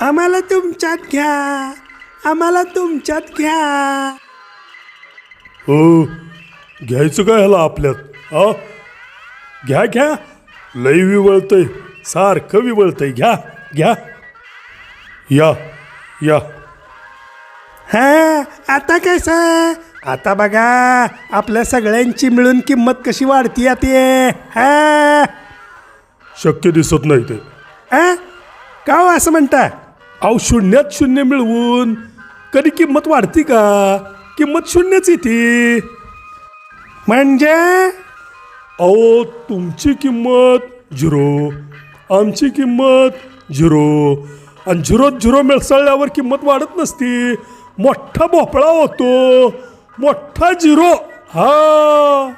आम्हाला तुमच्यात घ्या. आम्हाला तुमच्यात घ्या. हो घ्यायचं काय ह्याला आपल्यात हा? घ्या घ्या. लई विवळतंय सारखं विवळतंय. घ्या घ्या. या या. हा आता कसं आता बघा आपल्या सगळ्यांची मिळून किंमत कशी वाढती ते हा? शक्य दिसत नाही ते. हा? का हो असं म्हणता? अहो शून्यात शून्य मिळवून. कधी किंमत वाढती का? किंमत शून्यच येते. म्हणजे? अहो तुमची किंमत झिरो. आमची किंमत झिरो. आणि झिरोत झिरो मिळसळल्यावर किंमत वाढत नसती. मोठा भोपळा होतो. मोठा झिरो. हा.